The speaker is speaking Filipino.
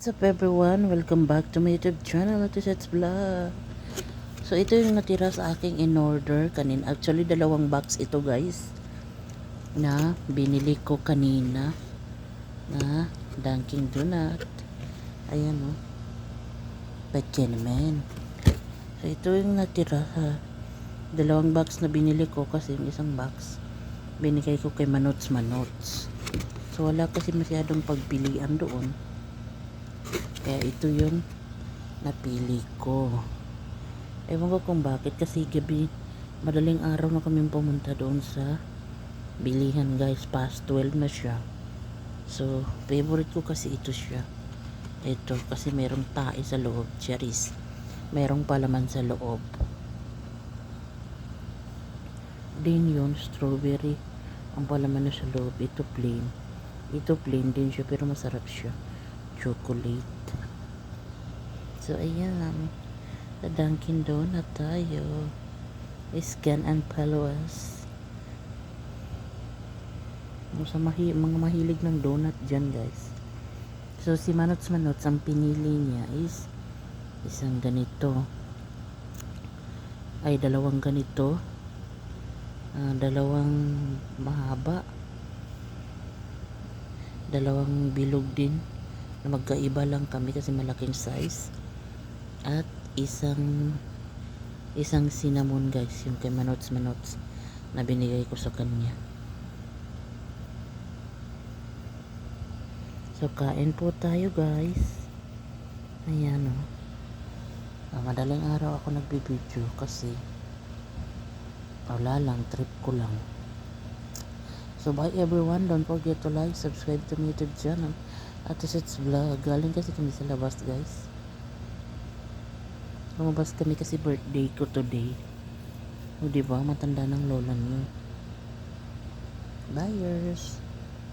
What's up everyone? Welcome back to my YouTube channel, Ate Sets Vlog. So ito yung natira sa aking in order kanin. Actually dalawang box ito guys. Na binili ko kanina. Na Dunkin Donut. Ayan o. Oh. Pagkinamen. So ito yung natira ha. Dalawang box na binili ko kasi yung isang box binigay ko kay Manots Manots. So wala kasi masyadong pagpilian doon. Kaya ito yung napili ko. Ewan ko kung bakit kasi gabi madaling araw na kami pumunta doon sa bilihan guys. Past 12 na siya. So, favorite ko kasi ito siya. Ito kasi merong tae sa loob. Cherries. Merong palaman sa loob. Din yun, strawberry. Ang palaman na sa loob. Ito plain. Ito plain din siya pero masarap siya chocolate. So, ayan. Sa Dunkin Donut tayo. Scan and follow us. Sa mahi mga mahilig ng donut dyan, guys. So, si Manots Manots, ang pinili niya is isang ganito. Ay, dalawang ganito. Ah, dalawang mahaba. Dalawang bilog din na magkaiba lang kami kasi malaking size. At isang isang cinnamon guys yung kay Manots Manots na binigay ko sa kanya. So kain po tayo guys. Ayan o ah, madaling araw ako nagbibideo kasi wala lang trip ko lang. So bye everyone. Don't forget to like subscribe to my youtube channel at Sets Vlog. Galing kasi kami sa labas, guys. Lumabas kami kasi birthday ko today. O, diba? Matanda ng lola niyo. Buyers.